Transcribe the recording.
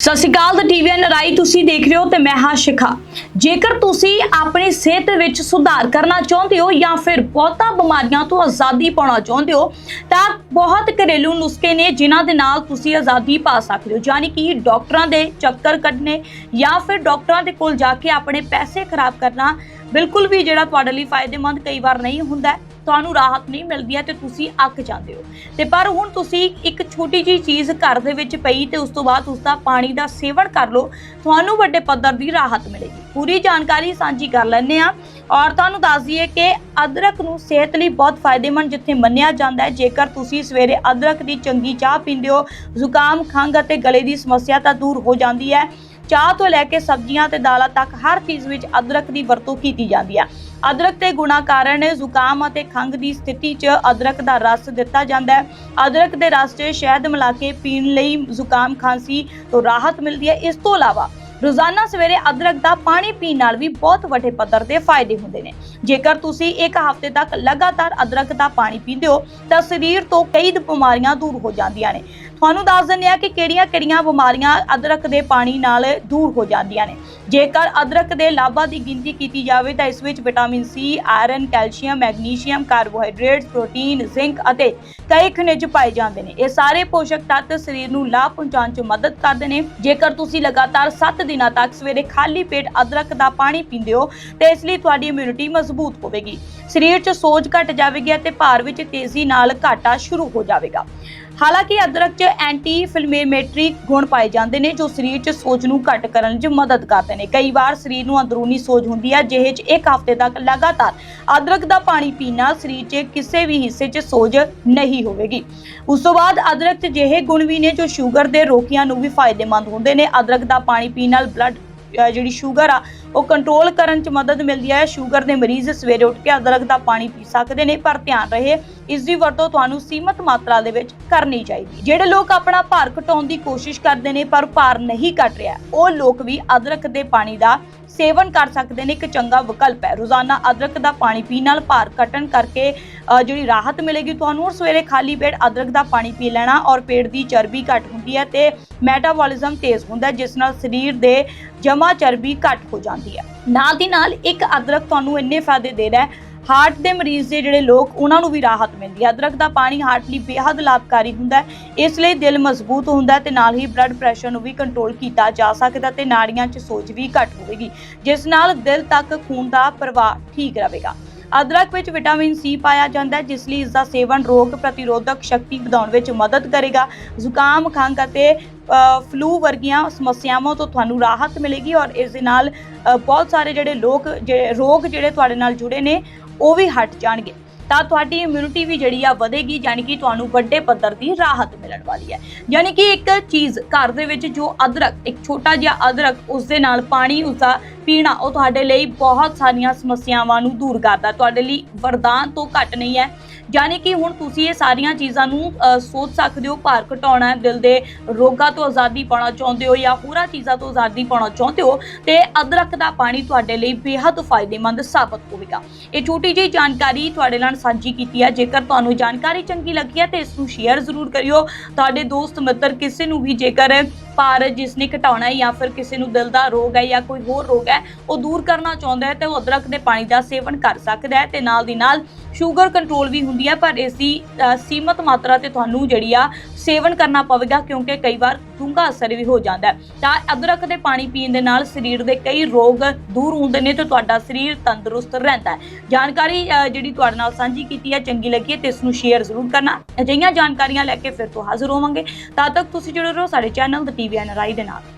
ਸਤਿ ਸ਼੍ਰੀ ਅਕਾਲ ਦਾ ਟੀਵੀਐਨ ਰਾਈ ਤੁਸੀਂ ਦੇਖ ਰਹੇ ਹੋ ਤੇ ਮੈਂ ਹਾਂ ਸ਼ਿਖਾ। ਜੇਕਰ ਤੁਸੀਂ ਆਪਣੀ ਸਿਹਤ ਵਿੱਚ ਸੁਧਾਰ ਕਰਨਾ ਚਾਹੁੰਦੇ ਹੋ ਜਾਂ ਫਿਰ ਬਹੁਤਾ ਬਿਮਾਰੀਆਂ ਤੋਂ ਆਜ਼ਾਦੀ ਪਾਉਣਾ ਚਾਹੁੰਦੇ ਹੋ, ਤਾਂ ਬਹੁਤ ਘਰੇਲੂ ਨੁਸਖੇ ਨੇ ਜਿਨ੍ਹਾਂ ਦੇ ਨਾਲ ਤੁਸੀਂ ਆਜ਼ਾਦੀ ਪਾ ਸਕਦੇ ਹੋ। ਯਾਨੀ ਕਿ ਡਾਕਟਰਾਂ ਦੇ ਚੱਕਰ ਕੱਢਣੇ ਜਾਂ ਫਿਰ ਡਾਕਟਰਾਂ ਦੇ ਕੋਲ ਜਾ ਕੇ ਆਪਣੇ ਪੈਸੇ ਖਰਾਬ ਕਰਨਾ ਬਿਲਕੁਲ ਵੀ ਜਿਹੜਾ ਤੁਹਾਡੇ ਲਈ ਫਾਇਦੇਮੰਦ ਕਈ ਵਾਰ ਨਹੀਂ ਹੁੰਦਾ। ਤੁਹਾਨੂੰ ਰਾਹਤ ਨਹੀਂ ਮਿਲਦੀ ਹੈ ਤੇ ਤੁਸੀਂ ਅੱਕ ਜਾਂਦੇ ਹੋ। ਤੇ ਪਰ ਹੁਣ ਤੁਸੀਂ ਇੱਕ ਛੋਟੀ ਜਿਹੀ ਚੀਜ਼ ਘਰ ਦੇ ਵਿੱਚ ਪਈ ਤੇ ਉਸ ਤੋਂ ਬਾਅਦ ਉਸ ਦਾ ਪਾਣੀ ਦਾ ਸੇਵਨ ਕਰ ਲਓ, ਤੁਹਾਨੂੰ ਵੱਡੇ ਪੱਧਰ ਦੀ ਰਾਹਤ ਮਿਲੇਗੀ। ਪੂਰੀ ਜਾਣਕਾਰੀ ਸਾਂਝੀ ਕਰ ਲੈਂਦੇ ਆ ਔਰ ਤੁਹਾਨੂੰ ਦੱਸ ਦਈਏ ਕਿ ਅਦਰਕ ਨੂੰ ਸਿਹਤ ਲਈ ਬਹੁਤ ਫਾਇਦੇਮੰਦ ਜਿੱਥੇ ਮੰਨਿਆ ਜਾਂਦਾ ਹੈ। ਜੇਕਰ ਤੁਸੀਂ ਸਵੇਰੇ ਅਦਰਕ ਦੀ ਚੰਗੀ ਚਾਹ ਪੀਂਦੇ ਹੋ, ਜ਼ੁਕਾਮ, ਖੰਘ ਅਤੇ ਗਲੇ ਦੀ ਸਮੱਸਿਆ ਤਾਂ ਦੂਰ ਹੋ ਜਾਂਦੀ ਹੈ। ਚਾਹ ਤੋਂ ਲੈ ਕੇ ਸਬਜ਼ੀਆਂ ਤੇ ਦਾਲਾਂ ਤੱਕ ਹਰ ਚੀਜ਼ ਵਿੱਚ ਅਦਰਕ ਦੀ ਵਰਤੋਂ ਕੀਤੀ ਜਾਂਦੀ ਹੈ। ਅਦਰਕ ਦੇ ਗੁਣਾ ਕਾਰਨ ਜ਼ੁਕਾਮ ਅਤੇ ਖੰਘ ਦੀ ਸਥਿਤੀ 'ਚ ਅਦਰਕ ਦਾ ਰਸ ਦਿੱਤਾ ਜਾਂਦਾ ਹੈ। ਅਦਰਕ ਦੇ ਰਸ 'ਚ ਸ਼ਹਿਦ ਮਿਲਾ ਕੇ ਪੀਣ ਲਈ ਜ਼ੁਕਾਮ ਖਾਂਸੀ ਤੋਂ ਰਾਹਤ ਮਿਲਦੀ ਹੈ। ਇਸ ਤੋਂ ਇਲਾਵਾ ਰੋਜ਼ਾਨਾ ਸਵੇਰੇ ਅਦਰਕ ਦਾ ਪਾਣੀ ਪੀਣ ਨਾਲ ਵੀ ਬਹੁਤ ਵੱਡੇ ਪੱਧਰ ਦੇ ਫਾਇਦੇ ਹੁੰਦੇ ਨੇ। ਜੇਕਰ ਤੁਸੀਂ ਇੱਕ ਹਫ਼ਤੇ ਤੱਕ ਲਗਾਤਾਰ ਅਦਰਕ ਦਾ ਪਾਣੀ ਪੀਂਦੇ ਹੋ, ਤਾਂ ਸਰੀਰ ਤੋਂ ਕਈ ਬਿਮਾਰੀਆਂ ਦੂਰ ਹੋ ਜਾਂਦੀਆਂ ਨੇ। ਤੁਹਾਨੂੰ ਦੱਸ ਦਿੰਦੇ ਆ ਕਿ ਕਿਹੜੀਆਂ-ਕਿਹੜੀਆਂ ਬਿਮਾਰੀਆਂ ਅਦਰਕ ਦੇ ਪਾਣੀ ਨਾਲ ਦੂਰ ਹੋ ਜਾਂਦੀਆਂ ਨੇ। ਜੇਕਰ ਅਦਰਕ ਦੇ ਲਾਭਾਂ ਦੀ ਗਿਣਤੀ ਕੀਤੀ ਜਾਵੇ ਤਾਂ ਇਸ ਵਿੱਚ vitamin C, iron, calcium, magnesium, carbohydrates, protein, zinc ਅਤੇ ਕਈ ਖਣਿਜ ਪਾਏ ਜਾਂਦੇ ਨੇ। ਇਹ ਸਾਰੇ ਪੋਸ਼ਕ ਤੱਤ ਸਰੀਰ ਨੂੰ ਲਾਭ ਪਹੁੰਚਾਉਣ 'ਚ ਮਦਦ ਕਰਦੇ ਨੇ। ਜੇਕਰ ਤੁਸੀਂ ਲਗਾਤਾਰ 7 ਦਿਨਾਂ ਤੱਕ ਸਵੇਰੇ ਖਾਲੀ ਪੇਟ ਅਦਰਕ ਦਾ ਪਾਣੀ ਪੀਂਦੇ ਹੋ, ਤੇ ਇਸ ਲਈ ਤੁਹਾਡੀ ਇਮਿਊਨਿਟੀ ਮਜ਼ਬੂਤ ਹੋਵੇਗੀ। ਸਰੀਰ 'ਚ ਸੋਜ ਘਟ ਜਾਵੇਗੀ ਅਤੇ ਭਾਰ ਵਿੱਚ ਤੇਜ਼ੀ ਨਾਲ ਘਾਟਾ ਸ਼ੁਰੂ ਹੋ ਜਾਵੇਗਾ। ਹਾਲਾਂਕਿ ਅਦਰਕ 'ਚ ਐਂਟੀ ਇਨਫਲੇਮੇਟਰੀ ਗੁਣ ਪਾਏ ਜਾਂਦੇ ਨੇ, ਜੋ ਸਰੀਰ 'ਚ ਸੋਜ ਨੂੰ ਘੱਟ ਕਰਨ 'ਚ ਮਦਦ ਕਰਦੇ ਨੇ। ਕਈ ਵਾਰ ਸਰੀਰ ਨੂੰ ਅੰਦਰੂਨੀ ਸੋਜ ਹੁੰਦੀ ਹੈ ਜਿਹੇ 'ਚ ਇੱਕ ਹਫ਼ਤੇ ਤੱਕ ਲਗਾਤਾਰ ਅਦਰਕ ਦਾ ਪਾਣੀ ਪੀਣ ਨਾਲ ਸਰੀਰ 'ਚ ਕਿਸੇ ਵੀ ਹਿੱਸੇ 'ਚ ਸੋਜ ਨਹੀਂ ਹੋਵੇਗੀ। ਉਸ ਤੋਂ ਬਾਅਦ ਅਦਰਕ 'ਚ ਜਿਹੇ ਗੁਣ ਵੀ ਨੇ, ਜੋ ਸ਼ੂਗਰ ਦੇ ਰੋਗੀਆਂ ਨੂੰ ਵੀ ਫਾਇਦੇਮੰਦ ਹੁੰਦੇ ਨੇ। ਅਦਰਕ ਦਾ ਪਾਣੀ ਪੀਣ ਨਾਲ ਬਲੱਡ ਜਿਹੜੀ ਸ਼ੂਗਰ ਆ ਉਹ ਕੰਟਰੋਲ ਕਰਨ 'ਚ ਮਦਦ ਮਿਲਦੀ ਹੈ। ਸ਼ੂਗਰ ਦੇ ਮਰੀਜ਼ ਸਵੇਰੇ ਉੱਠ ਕੇ ਅਦਰਕ ਦਾ ਪਾਣੀ ਪੀ ਸਕਦੇ ਨੇ, ਪਰ ਧਿਆਨ ਰਹੇ, ਇਸ ਦੀ ਵਰਤੋਂ ਤੁਹਾਨੂੰ ਸੀਮਤ ਮਾਤਰਾ ਦੇ ਵਿੱਚ ਕਰਨੀ ਚਾਹੀਦੀ ਜਿਹੜੇ ਲੋਕ ਆਪਣਾ ਭਾਰ ਘਟਾਉਣ ਦੀ ਕੋਸ਼ਿਸ਼ ਕਰਦੇ ਨੇ, ਪਰ ਭਾਰ ਨਹੀਂ ਘਟ ਰਿਹਾ, ਉਹ ਲੋਕ ਵੀ ਅਦਰਕ ਦੇ ਪਾਣੀ ਦਾ ਸੇਵਨ ਕਰ ਸਕਦੇ ਨੇ। ਇੱਕ ਚੰਗਾ ਵਿਕਲਪ ਹੈ। ਰੋਜ਼ਾਨਾ ਅਦਰਕ ਦਾ ਪਾਣੀ ਪੀਣ ਨਾਲ ਭਾਰ ਘਟਣ ਕਰਕੇ ਜਿਹੜੀ ਰਾਹਤ ਮਿਲੇਗੀ ਤੁਹਾਨੂੰ ਔਰ ਸਵੇਰੇ ਖਾਲੀ ਪੇਟ ਅਦਰਕ ਦਾ ਪਾਣੀ ਪੀ ਲੈਣਾ ਔਰ ਪੇਟ ਦੀ ਚਰਬੀ ਘਟ ਹੁੰਦੀ ਹੈ ਤੇ ਮੈਟਾਬੋਲਿਜ਼ਮ ਤੇਜ਼ ਹੁੰਦਾ ਜਿਸ ਨਾਲ ਸਰੀਰ ਦੇ ਜਮਾ ਚਰਬੀ ਘਟ ਹੋ ਜਾਂਦੀ ਹੈ। ਨਾਲ ਦੀ ਨਾਲ ਇੱਕ ਅਦਰਕ ਤੁਹਾਨੂੰ ਇੰਨੇ ਫਾਇਦੇ ਦੇ ਰਿਹਾ ਹੈ। ਹਾਰਟ ਦੇ ਮਰੀਜ਼ ਦੇ ਜਿਹੜੇ ਲੋਕ, ਉਹਨਾਂ ਨੂੰ ਵੀ ਰਾਹਤ ਮਿਲਦੀ ਹੈ। ਅਦਰਕ ਦਾ ਪਾਣੀ ਹਾਰਟ ਲਈ ਬੇहद ਲਾਭਕਾਰੀ ਹੁੰਦਾ ਹੈ। ਇਸ ਲਈ ਦਿਲ ਮਜ਼ਬੂਤ ਹੁੰਦਾ ਹੈ ਤੇ ਨਾਲ ਹੀ ਬਲੱਡ ਪ੍ਰੈਸ਼ਰ ਨੂੰ ਵੀ ਕੰਟਰੋਲ ਕੀਤਾ ਜਾ ਸਕਦਾ ਤੇ ਨਾੜੀਆਂ 'ਚ ਸੋਜ ਵੀ ਘੱਟ ਹੋਵੇਗੀ। ਜਿਸ ਨਾਲ ਦਿਲ ਤੱਕ ਖੂਨ ਦਾ ਪ੍ਰਵਾਹ ਠੀਕ ਰਹੇਗਾ। ਅਦਰਕ ਵਿੱਚ ਵਿਟਾਮਿਨ ਸੀ ਪਾਇਆ ਜਾਂਦਾ ਹੈ, ਜਿਸ ਲਈ ਇਸ ਦਾ ਸੇਵਨ ਰੋਗ ਪ੍ਰਤੀਰੋਧਕ ਸ਼ਕਤੀ ਵਧਾਉਣ ਵਿੱਚ ਮਦਦ ਕਰੇਗਾ। ਜ਼ੁਕਾਮ, ਖੰਘ ਅਤੇ ਫਲੂ ਵਰਗੀਆਂ ਸਮੱਸਿਆਵਾਂ ਤੋਂ ਤੁਹਾਨੂੰ ਰਾਹਤ ਮਿਲੇਗੀ ਔਰ ਇਸ ਦੇ ਨਾਲ ਬਹੁਤ ਸਾਰੇ ਜਿਹੜੇ ਲੋਕ, ਜਿਹੜੇ ਰੋਗ ਜਿਹੜੇ ਤੁਹਾਡੇ ਨਾਲ ਜੁੜੇ ਨੇ, ਉਹ ਵੀ ਹਟ ਜਾਣਗੇ। ਤਾਂ ਤੁਹਾਡੀ ਇਮਿਊਨਿਟੀ ਵੀ ਜਿਹੜੀ ਆ ਵਧੇਗੀ, ਯਾਨੀ ਕਿ ਤੁਹਾਨੂੰ ਵੱਡੇ ਪੱਧਰ ਦੀ ਰਾਹਤ ਮਿਲਣ ਵਾਲੀ ਹੈ। ਯਾਨੀ ਕਿ ਇੱਕ ਚੀਜ਼ ਘਰ ਦੇ ਵਿੱਚ ਜੋ ਅਦਰਕ, ਇੱਕ ਛੋਟਾ ਜਿਹਾ ਅਦਰਕ, ਉਸ ਦੇ ਨਾਲ ਪਾਣੀ ਉਸਦਾ ਪੀਣਾ, ਉਹ ਤੁਹਾਡੇ ਲਈ ਬਹੁਤ ਸਾਰੀਆਂ ਸਮੱਸਿਆਵਾਂ ਨੂੰ ਦੂਰ ਕਰਦਾ ਤੁਹਾਡੇ ਲਈ ਵਰਦਾਨ ਤੋਂ ਘੱਟ ਨਹੀਂ ਹੈ। ਯਾਨੀ ਕਿ ਹੁਣ ਤੁਸੀਂ ਇਹ ਸਾਰੀਆਂ ਚੀਜ਼ਾਂ ਨੂੰ ਸੋਚ ਸਕਦੇ ਹੋ, ਭਾਰ ਘਟਾਉਣਾ ਦਿਲ ਦੇ ਰੋਗਾਂ ਤੋਂ ਆਜ਼ਾਦੀ ਪਾਉਣਾ ਚਾਹੁੰਦੇ ਹੋ ਜਾਂ ਹੋਰਾਂ ਚੀਜ਼ਾਂ ਤੋਂ ਆਜ਼ਾਦੀ ਪਾਉਣਾ ਚਾਹੁੰਦੇ ਹੋ, ਤੇ ਅਦਰਕ ਦਾ ਪਾਣੀ ਤੁਹਾਡੇ ਲਈ ਬੇहद ਫਾਇਦੇਮੰਦ ਸਾਬਤ ਹੋਵੇਗਾ। ਇਹ ਛੋਟੀ ਜਿਹੀ ਜਾਣਕਾਰੀ ਤੁਹਾਡੇ ਨਾਲ ਸਾਂਝੀ ਕੀਤੀ ਹੈ। ਜੇਕਰ ਤੁਹਾਨੂੰ ਜਾਣਕਾਰੀ ਚੰਗੀ ਲੱਗੀ ਹੈ, ਤੇ ਇਸ ਨੂੰ ਸ਼ੇਅਰ ਜ਼ਰੂਰ ਕਰਿਓ। ਤੁਹਾਡੇ ਦੋਸਤ, ਮਿੱਤਰ ਕਿਸੇ ਨੂੰ ਵੀ ਜੇਕਰ ਭਾਰ ਜਿਸ ਨੇ ਘਟਾਉਣਾ ਹੈ ਜਾਂ ਫਿਰ ਕਿਸੇ ਨੂੰ ਦਿਲ ਦਾ ਰੋਗ ਹੈ ਜਾਂ ਕੋਈ ਹੋਰ ਰੋਗ ਹੈ, ਉਹ ਦੂਰ ਕਰਨਾ ਚਾਹੁੰਦਾ ਹੈ, ਤੇ ਉਹ ਅਦਰਕ ਦੇ ਪਾਣੀ ਦਾ ਸੇਵਨ ਕਰ ਸਕਦਾ ਹੈ ਤੇ ਨਾਲ ਦੀ ਨਾਲ ਸ਼ੂਗਰ ਕੰਟਰੋਲ ਵੀ ਹੁੰਦੀ ਹੈ ਪਰ ਇਸ ਦੀ ਸੀਮਤ ਮਾਤਰਾ ਤੇ ਤੁਹਾਨੂੰ ਜਿਹੜੀ ਆ, ਸੇਵਨ ਕਰਨਾ ਪਵੇਗਾ, ਕਿਉਂਕਿ ਕਈ ਵਾਰ ਡੂੰਘਾ ਅਸਰ ਵੀ ਹੋ ਜਾਂਦਾ ਤਾਂ ਅਦਰਕ ਦੇ ਪਾਣੀ ਪੀਣ ਦੇ ਨਾਲ ਸਰੀਰ ਦੇ ਕਈ ਰੋਗ ਦੂਰ ਹੁੰਦੇ ਨੇ ਤੇ ਤੁਹਾਡਾ ਸਰੀਰ ਤੰਦਰੁਸਤ ਰਹਿੰਦਾ ਹੈ। ਜਾਣਕਾਰੀ ਜਿਹੜੀ ਤੁਹਾਡੇ ਨਾਲ ਸਾਂਝੀ ਕੀਤੀ ਹੈ, ਚੰਗੀ ਲੱਗੀ ਹੈ, ਤੇ ਇਸ ਨੂੰ ਸ਼ੇਅਰ ਜ਼ਰੂਰ ਕਰਨਾ। ਅਜਿਹੀਆਂ ਜਾਣਕਾਰੀਆਂ ਲੈ ਕੇ ਫਿਰ ਤੋਂ ਹਾਜ਼ਰ ਹੋਵਾਂਗੇ। ਤਦ ਤੱਕ ਤੁਸੀਂ ਜੁੜੇ ਰਹੋ ਸਾਡੇ ਚੈਨਲ ਦ ਟੀਵੀ ਐਨ ਰਾਈ ਦੇ ਨਾਲ।